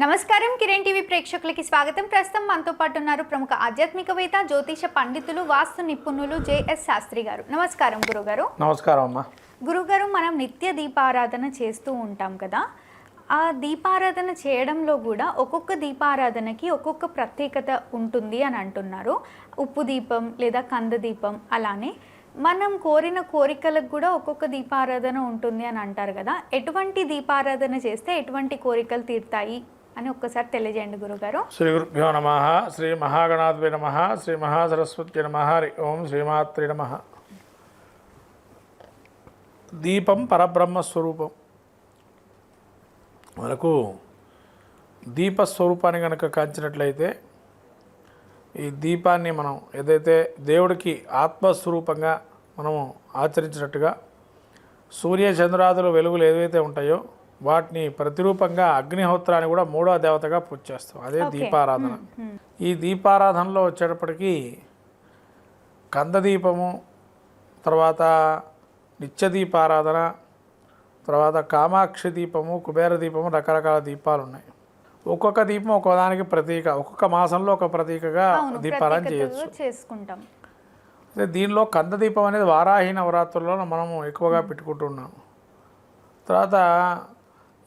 నమస్కారం కిరణ్ టీవీ ప్రేక్షకులకి స్వాగతం. ప్రస్తుతం మనతో పాటు ఉన్నారు ప్రముఖ ఆధ్యాత్మికవేత్త జ్యోతిష పండితులు వాస్తు నిపుణులు జేఎస్ శాస్త్రి గారు. నమస్కారం గురుగారు. నమస్కారం అమ్మా. గురుగారు మనం నిత్య దీపారాధన చేస్తూ ఉంటాం కదా. ఆ దీపారాధన చేయడంలో కూడా ఒక్కొక్క దీపారాధనకి ఒక్కొక్క ప్రత్యేకత ఉంటుంది అని అంటున్నారు. ఉప్పు దీపం లేదా కంద దీపం అలానే మనం కోరిన కోరికలకు కూడా ఒక్కొక్క దీపారాధన ఉంటుంది అని అంటారు కదా. ఎటువంటి దీపారాధన చేస్తే ఎటువంటి కోరికలు తీరుతాయి? అని ఒక్కసారి తెలియజేయండి గురుగారు. శ్రీ గురుభ్యో నమ శ్రీ మహాగణాధిపతి నమ శ్రీ మహాసరస్వతి నమ హరి ఓం శ్రీమాత్రి నమ. దీపం పరబ్రహ్మ స్వరూపం. మనకు దీపస్వరూపాన్ని కనుక కాంచినట్లయితే ఈ దీపాన్ని మనం ఏదైతే దేవుడికి ఆత్మస్వరూపంగా మనము ఆచరించినట్టుగా సూర్య చంద్రాదుల వెలుగులు ఏవైతే ఉంటాయో వాటిని ప్రతిరూపంగా అగ్నిహోత్రాన్ని కూడా మూడో దేవతగా పూజ చేస్తాం. అదే దీపారాధన. ఈ దీపారాధనలో వచ్చేటప్పటికి కందదీపము తర్వాత నిత్య దీపారాధన తర్వాత కామాక్షి దీపము కుబేర దీపము రకరకాల దీపాలు ఉన్నాయి. ఒక్కొక్క దీపం ఒక్కొక్కదానికి ప్రతీక ఒక్కొక్క మాసంలో ఒక ప్రతీకగా దీపారాధన చేయొచ్చు. చేసుకుంటాం. అయితే దీనిలో కంద దీపం అనేది వారాహి నవరాత్రుల్లో మనము ఎక్కువగా పెట్టుకుంటున్నాం తర్వాత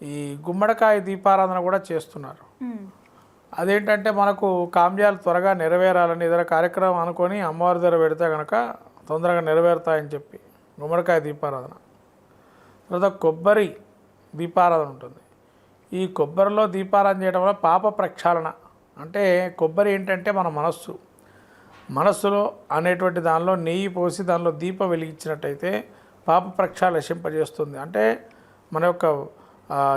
ఈ గుమ్మడికాయ దీపారాధన కూడా చేస్తున్నారు. అదేంటంటే మనకు కామ్యాలు త్వరగా నెరవేరాలని ఏదైనా కార్యక్రమం అనుకొని అమ్మవారి దగ్గర పెడితే కనుక తొందరగా నెరవేరుతాయని చెప్పి గుమ్మడికాయ దీపారాధన. తర్వాత కొబ్బరి దీపారాధన ఉంటుంది. ఈ కొబ్బరిలో దీపారాధన చేయడం వల్ల పాప ప్రక్షాళన. అంటే కొబ్బరి ఏంటంటే మన మనస్సు. మనస్సులో అనేటువంటి దానిలో నెయ్యి పోసి దానిలో దీపం వెలిగించినట్టయితే పాప ప్రక్షాళన నశింపజేస్తుంది అంటే మన యొక్క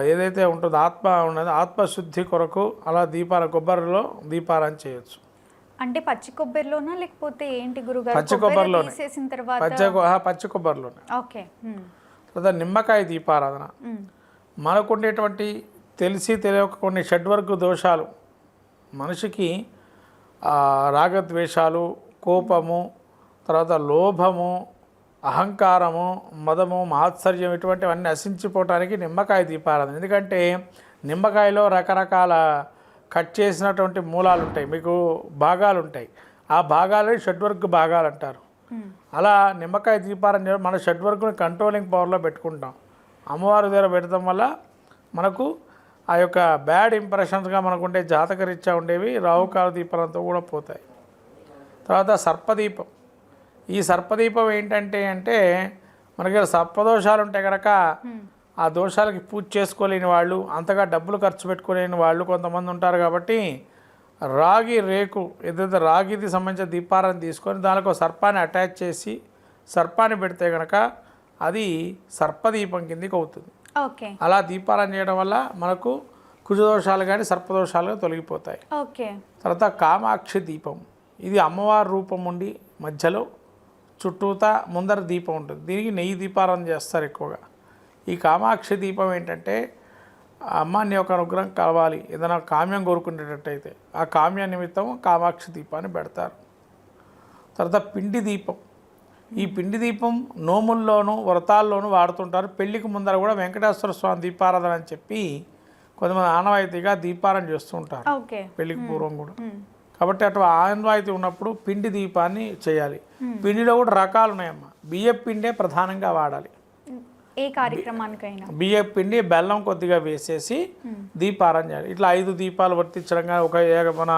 ఏదైతే ఉంటుందో ఆత్మ ఉన్నదో ఆత్మశుద్ధి కొరకు అలా దీపాల కొబ్బరిలో దీపారాధన చేయొచ్చు అంటే పచ్చి కొబ్బరిలోనా లేకపోతే ఏంటి గురుగారు పచ్చి కొబ్బరి కొబ్బరిలోనే. తీసేసిన తర్వాత పచ్చ పచ్చి కొబ్బరిలోనే ఓకే. తర్వాత నిమ్మకాయ దీపారాధన మ్మ్. మనకు ఉండేటువంటి తెలిసి తెలియక కొన్ని షడ్వర్గ దోషాలు మనిషికి రాగద్వేషాలు కోపము తర్వాత లోభము అహంకారము మదము మాత్సర్యం ఇటువంటివన్నీ నశించిపోవటానికి నిమ్మకాయ దీపారాధన. ఎందుకంటే నిమ్మకాయలో రకరకాల కట్ చేసినటువంటి మూలాలు ఉంటాయి. మీకు భాగాలు ఉంటాయి. ఆ భాగాలు షడ్వర్గ భాగాలు అంటారు. అలా నిమ్మకాయ దీపారం చేయడం మన షడ్వర్గుని కంట్రోలింగ్ పవర్లో పెట్టుకుంటాం. అమ్మవారి దగ్గర పెడతాం వల్ల మనకు ఆ యొక్క బ్యాడ్ ఇంప్రెషన్స్గా మనకుండే జాతకరీత్యా ఉండేవి రావుకాల దీపాలంతో కూడా పోతాయి. తర్వాత సర్పదీపం. ఈ సర్పదీపం ఏంటంటే అంటే మనకి సర్పదోషాలు ఉంటాయి కనుక ఆ దోషాలకి పూజ చేసుకోలేని వాళ్ళు అంతగా డబ్బులు ఖర్చు పెట్టుకోలేని వాళ్ళు కొంతమంది ఉంటారు కాబట్టి రాగి రేకు ఏదైతే రాగిది సంబంధించిన దీపారాన్ని తీసుకొని దానికి సర్పాన్ని అటాచ్ చేసి సర్పాన్ని పెడితే కనుక అది సర్పదీపం కిందికి అవుతుంది. ఓకే. అలా దీపారాన్ని చేయడం వల్ల మనకు కుజదోషాలు కానీ సర్పదోషాలు తొలగిపోతాయి. ఓకే. తర్వాత కామాక్షి దీపం. ఇది అమ్మవారి రూపం ఉండి మధ్యలో చుట్టూతా ముందర దీపం ఉంటుంది. దీనికి నెయ్యి దీపారాధన చేస్తారు ఎక్కువగా. ఈ కామాక్షి దీపం ఏంటంటే ఆ అమ్మాని యొక్క అనుగ్రహం కలవాలి. ఏదైనా కామ్యం కోరుకునేటట్టయితే ఆ కామ్య నిమిత్తం కామాక్షి దీపాన్ని పెడతారు. తర్వాత పిండి దీపం. ఈ పిండి దీపం నోముల్లోనూ వ్రతాల్లోనూ వాడుతుంటారు. పెళ్ళికి ముందర కూడా వెంకటేశ్వర స్వామి దీపారాధన అని చెప్పి కొంతమంది ఆనవాయితీగా దీపారాధన చేస్తూ ఉంటారు. ఓకే. పెళ్ళికి పూర్వం కూడా. కాబట్టి అటు ఆనవాయితీ ఉన్నప్పుడు పిండి దీపాన్ని చేయాలి. పిండిలో కూడా రకాలు ఉన్నాయమ్మా. బియ్యం పిండే ప్రధానంగా వాడాలి. ఏ కార్యక్రమానికైనా? బియ్యం పిండి బెల్లం కొద్దిగా వేసేసి దీపారాధన చేయాలి. ఇట్లా ఐదు దీపాలు వర్తించడం కానీ ఒక మన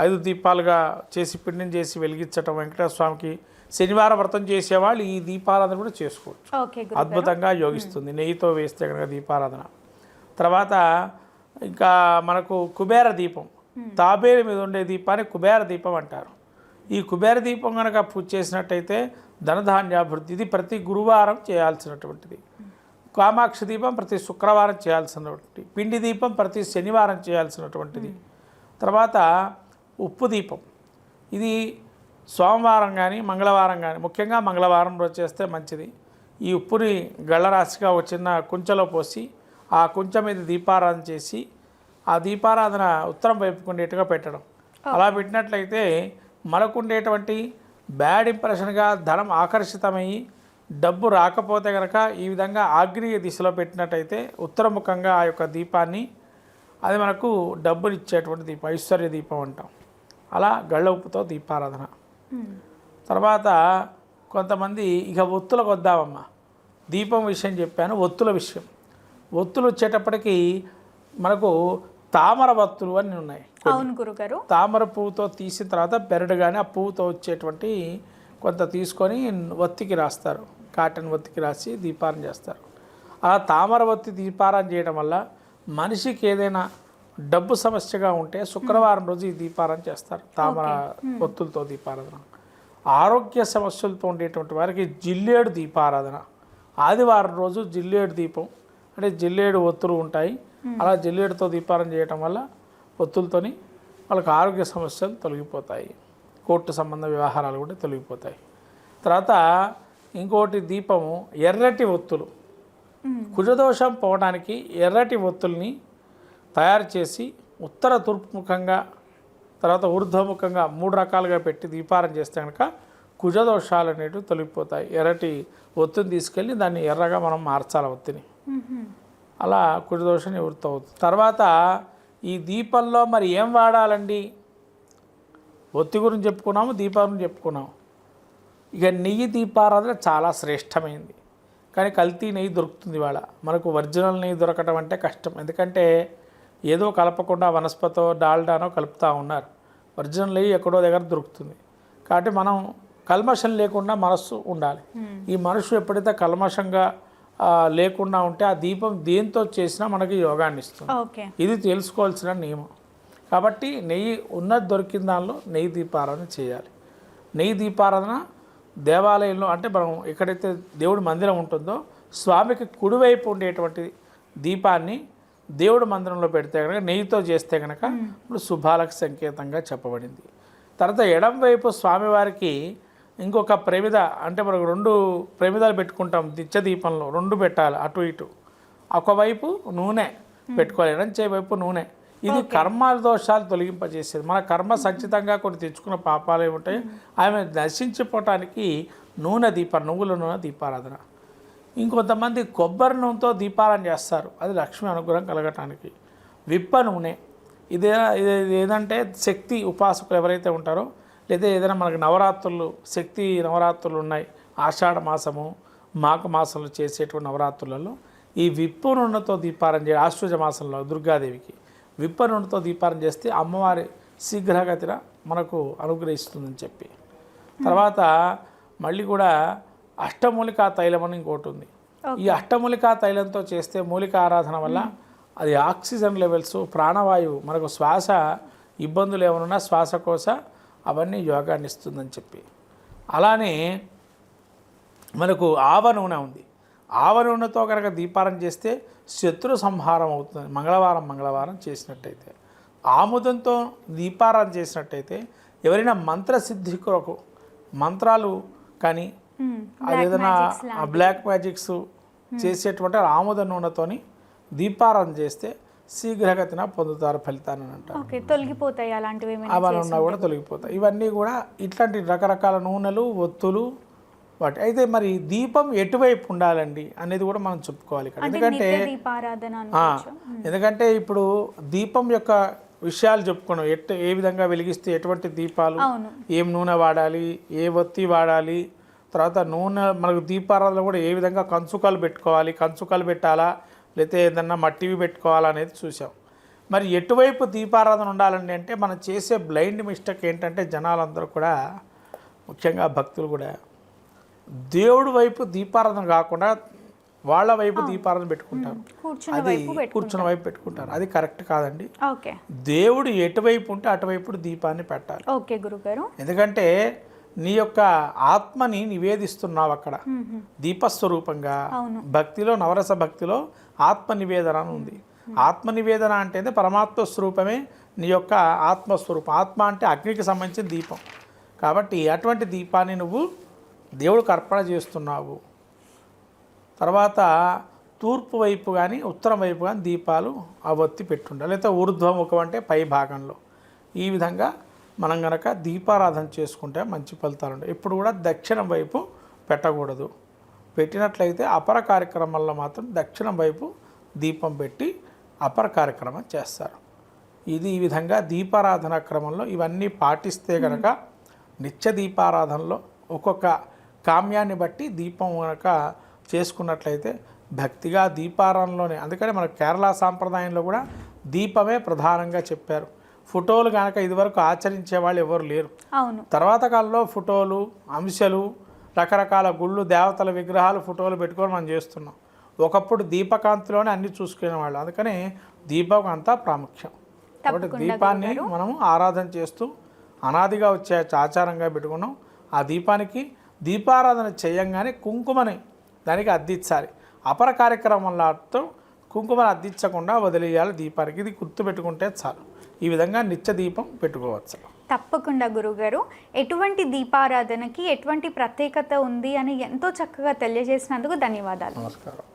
ఐదు దీపాలుగా చేసి పిండిని చేసి వెలిగించటం వెంకటేశ్వర స్వామికి శనివారం వ్రతం చేసేవాళ్ళు ఈ దీపారాధన కూడా చేసుకోవచ్చు. అద్భుతంగా యోగిస్తుంది. నెయ్యితో వేస్తే కనుక దీపారాధన. తర్వాత ఇంకా మనకు కుబేర దీపం. తాబేలు మీద ఉండే దీపాన్ని కుబేర దీపం అంటారు. ఈ కుబేర దీపం కనుక పూజ చేసినట్టయితే ధనధాన్యాభివృద్ధి ఇది ప్రతి గురువారం చేయాల్సినటువంటిది. కామాక్షి దీపం ప్రతి శుక్రవారం చేయాల్సినటువంటి పిండి దీపం ప్రతి శనివారం చేయాల్సినటువంటిది. తర్వాత ఉప్పు దీపం. ఇది సోమవారం కానీ మంగళవారం కానీ ముఖ్యంగా మంగళవారం రోజు చేస్తే మంచిది. ఈ ఉప్పుని గళ్ళరాశిగా ఒక చిన్న కుంచలో పోసి ఆ కుంచ మీద దీపారాధన చేసి ఆ దీపారాధన ఉత్తరం వైపుకుండేట్టుగా పెట్టడం. అలా పెట్టినట్లయితే మనకుండేటువంటి బ్యాడ్ ఇంప్రెషన్గా ధనం ఆకర్షితమయ్యి డబ్బు రాకపోతే కనుక ఈ విధంగా ఆగ్నేయ దిశలో పెట్టినట్టయితే ఉత్తరముఖంగా ఆ యొక్క దీపాన్ని అది మనకు డబ్బులు ఇచ్చేటువంటి దీపం ఐశ్వర్య దీపం అంటాం. అలా గళ్ళ ఉప్పుతో దీపారాధన. తర్వాత కొంతమంది ఇక ఒత్తులకు వద్దామమ్మా దీపం విషయం చెప్పాను ఒత్తుల విషయం. ఒత్తులు వచ్చేటప్పటికి మనకు తామర వత్తులు అని ఉన్నాయి అవును గురుగారు. తామర పువ్వుతో తీసిన తర్వాత బెరడు కానీ ఆ పువ్వుతో వచ్చేటువంటి కొంత తీసుకొని ఒత్తికి రాస్తారు. కాటన్ ఒత్తికి రాసి దీపారం చేస్తారు. ఆ తామర ఒత్తి దీపారం చేయడం వల్ల మనిషికి ఏదైనా డబ్బు సమస్యగా ఉంటే శుక్రవారం రోజు ఈ దీపారం చేస్తారు. తామర ఒత్తులతో దీపారాధన. ఆరోగ్య సమస్యలతో ఉండేటువంటి వారికి జిల్లేడు దీపారాధన. ఆదివారం రోజు జిల్లేడు దీపం. అంటే జిల్లేడు ఒత్తులు ఉంటాయి. అలా జిల్లేడుతో దీపారం చేయటం వల్ల ఒత్తులతోని వాళ్ళకి ఆరోగ్య సమస్యలు తొలగిపోతాయి. కోర్టు సంబంధ వ్యవహారాలు కూడా తొలగిపోతాయి. తర్వాత ఇంకోటి దీపము ఎర్రటి ఒత్తులు. కుజదోషం పోవడానికి ఎర్రటి ఒత్తుల్ని తయారు చేసి ఉత్తర తూర్పుముఖంగా తర్వాత ఊర్ధ్వముఖంగా మూడు రకాలుగా పెట్టి దీపారం చేస్తే కనుక కుజదోషాలు అనేటివి తొలగిపోతాయి. ఎర్రటి ఒత్తిని తీసుకెళ్ళి దాన్ని ఎర్రగా మనం మార్చాలి ఒత్తిని. అలా కుజదోషం నివృత్తి అవుతుంది తర్వాత ఈ దీపంలో మరి ఏం వాడాలండి? ఒత్తి గురించి చెప్పుకున్నాము దీపం గురించి చెప్పుకున్నాము. ఇక నెయ్యి దీపారాధన చాలా శ్రేష్టమైంది. కానీ కల్తీ నెయ్యి దొరుకుతుంది ఇవాళ. మనకు ఒరిజినల్ నెయ్యి దొరకటం అంటే కష్టం. ఎందుకంటే ఏదో కలపకుండా వనస్పతో డాల్డానో కలుపుతూ ఉన్నారు. ఒరిజినల్ నెయ్యి ఎక్కడో దగ్గర దొరుకుతుంది. కాబట్టి మనం కల్మషం లేకుండా మనస్సు ఉండాలి. ఈ మనసు ఎప్పుడైతే కల్మషంగా లేకుండా ఉంటే ఆ దీపం దేంతో చేసినా మనకి యోగాన్ని ఇస్తుంది. ఇది తెలుసుకోవాల్సిన నియమం. కాబట్టి నెయ్యి ఉన్నది దొరికిన దానిలో నెయ్యి దీపారాధన చేయాలి. నెయ్యి దీపారాధన దేవాలయంలో అంటే మనం ఎక్కడైతే దేవుడి మందిరం ఉంటుందో స్వామికి కుడివైపు ఉండేటువంటి దీపాన్ని దేవుడి మందిరంలో పెడితే కనుక నెయ్యితో చేస్తే కనుక ఇప్పుడు శుభాలకు సంకేతంగా చెప్పబడింది. తర్వాత ఎడం వైపు స్వామివారికి ఇంకొక ప్రమిద అంటే మనకు రెండు ప్రమిదాలు పెట్టుకుంటాం నిత్య దీపంలో రెండు పెట్టాలి అటు ఇటు. ఒకవైపు నూనె పెట్టుకోవాలి ఎడం చేయి వైపు నూనె. ఇది కర్మాల దోషాలు తొలగింపజేసేది. మన కర్మ సంచితంగా కొన్ని తెచ్చుకున్న పాపాలు ఏముంటాయి? ఆమె నశించిపోవటానికి నూనె దీప నువ్వుల నూనె దీపారాధన. ఇంకొంతమంది కొబ్బరి నూనెతో దీపారాధన చేస్తారు. అది లక్ష్మి అనుగ్రహం కలగటానికి. విప్ప నూనె. ఇదే ఇది ఇది ఏదంటే శక్తి ఉపాసకులు ఎవరైతే ఉంటారో లేదా ఏదైనా మనకి నవరాత్రులు శక్తి నవరాత్రులు ఉన్నాయి ఆషాఢ మాసము మాఘ మాసంలో చేసేటువంటి నవరాత్రులలో ఈ విప్పు నూనెతో దీపారం చేయ ఆశ్వజ మాసంలో దుర్గాదేవికి విప్ప నూనెతో దీపారం చేస్తే అమ్మవారి శీఘ్రగతిన మనకు అనుగ్రహిస్తుందని చెప్పి. తర్వాత మళ్ళీ కూడా అష్టమూలికా తైలం అని ఇంకోటి ఉంది. ఈ అష్టమూలికా తైలంతో చేస్తే మూలిక ఆరాధన వల్ల అది ఆక్సిజన్ లెవెల్స్ ప్రాణవాయువు మనకు శ్వాస ఇబ్బందులు ఏమన్నా శ్వాసకోశ అవన్నీ యోగాన్ని ఇస్తుందని చెప్పి. అలానే మనకు ఆవ నూనె ఉంది. ఆవ నూనెతో కనుక దీపారం చేస్తే శత్రు సంహారం అవుతుంది. మంగళవారం మంగళవారం చేసినట్టయితే. ఆముదంతో దీపారాధన చేసినట్టయితే ఎవరైనా మంత్రసిద్ధి కొరకు మంత్రాలు కానీ. అదేదైనా బ్లాక్ మ్యాజిక్స్ చేసేటువంటి ఆముద నూనెతోని దీపారాధన చేస్తే శీఘ్రగతిన పొందుతారు ఫలితాన్ని అంటారు. ఓకే తొలగిపోతాయి అలాంటివి ఏమైనా అవన్నీ ఉన్నా కూడా తొలగిపోతాయి. ఇవన్నీ కూడా ఇట్లాంటి రకరకాల నూనెలు ఒత్తులు వాటి అయితే మరి దీపం ఎటువైపు ఉండాలండి అనేది కూడా మనం చెప్పుకోవాలి ఇక్కడ. ఎందుకంటే ఎందుకంటే ఇప్పుడు దీపం యొక్క విషయాలు చెప్పుకున్నాం. ఎట్ ఏ విధంగా వెలిగిస్తే ఎటువంటి దీపాలు ఏం నూనె వాడాలి ఏ ఒత్తి వాడాలి తర్వాత నూనె మనకు దీపారాధన కూడా ఏ విధంగా కంచుకాలు పెట్టుకోవాలి కంచుకాలు పెట్టాలా లేకపోతే ఏదన్నా మట్టివి పెట్టుకోవాలా అనేది చూసాం. మరి ఎటువైపు దీపారాధన ఉండాలండి అంటే మనం చేసే బ్లైండ్ మిస్టేక్ ఏంటంటే జనాలందరూ కూడా ముఖ్యంగా భక్తులు కూడా దేవుడి వైపు దీపారాధన కాకుండా వాళ్ళ వైపు దీపారాధన పెట్టుకుంటారు. అది కూర్చున్న వైపు పెట్టుకుంటారు. అది కరెక్ట్ కాదండి. ఓకే. దేవుడు ఎటువైపు ఉంటే అటువైపు దీపాన్ని పెట్టాలి. ఓకే గురుగారు. ఎందుకంటే నీ యొక్క ఆత్మని నివేదిస్తున్నావు అక్కడ. దీపస్వరూపంగా. భక్తిలో నవరస భక్తిలో ఆత్మ నివేదన అని ఉంది. ఆత్మ నివేదన అంటే పరమాత్మ స్వరూపమే నీ యొక్క ఆత్మస్వరూపం. ఆత్మ అంటే అగ్నికి సంబంధించిన దీపం. కాబట్టి అటువంటి దీపాన్ని నువ్వు దేవుడికి అర్పణ చేస్తున్నావు. తర్వాత తూర్పు వైపు కానీ ఉత్తరం వైపు కానీ దీపాలు ఆ ఒత్తి పెట్టుండాలి లేకపోతే ఊర్ధ్వముఖం అంటే పై భాగంలో. ఈ విధంగా మనం గనక దీపారాధన చేసుకుంటే మంచి ఫలితాలు ఉంటాయి. ఇప్పుడు కూడా దక్షిణం వైపు పెట్టకూడదు. పెట్టినట్లయితే అపర కార్యక్రమాల్లో మాత్రం దక్షిణం వైపు దీపం పెట్టి అపర కార్యక్రమం చేస్తారు. ఇది ఈ విధంగా దీపారాధన క్రమంలో ఇవన్నీ పాటిస్తే కనుక నిత్య దీపారాధనలో ఒక్కొక్క కామ్యాన్ని బట్టి దీపం కనుక చేసుకున్నట్లయితే భక్తిగా దీపారాధనలోనే అందుకని మన కేరళ సాంప్రదాయంలో కూడా దీపమే ప్రధానంగా చెప్పారు. ఫోటోలు కనుక ఇదివరకు ఆచరించే వాళ్ళు ఎవరు లేరు. అవును. తర్వాత కాలంలో ఫోటోలు అంశాలు రకరకాల గుళ్ళు దేవతల విగ్రహాలు ఫోటోలు పెట్టుకొని మనం చేస్తున్నాం. ఒకప్పుడు దీపకాంతిలోనే అన్ని చూసుకునేవాళ్ళు అందుకని దీపం అంతా ప్రాముఖ్యం. కాబట్టి దీపాన్ని మనము ఆరాధన చేస్తూ అనాదిగా వచ్చే ఆచారంగా పెట్టుకున్నాం. ఆ దీపానికి దీపారాధన చేయంగానే కుంకుమని దానికి అద్దించాలి అపర కార్యక్రమంతో కుంకుమని అద్దించకుండా వదిలేయాలి దీపానికి. ఇది గుర్తుపెట్టుకుంటే చాలు. ఈ విధంగా నిత్య దీపం పెట్టుకోవచ్చు. తప్పకుండా గురుగారు. ఎటువంటి దీపారాధనకి ఎటువంటి ప్రత్యేకత ఉంది అని ఎంతో చక్కగా తెలియజేసినందుకు ధన్యవాదాలు. నమస్కారం.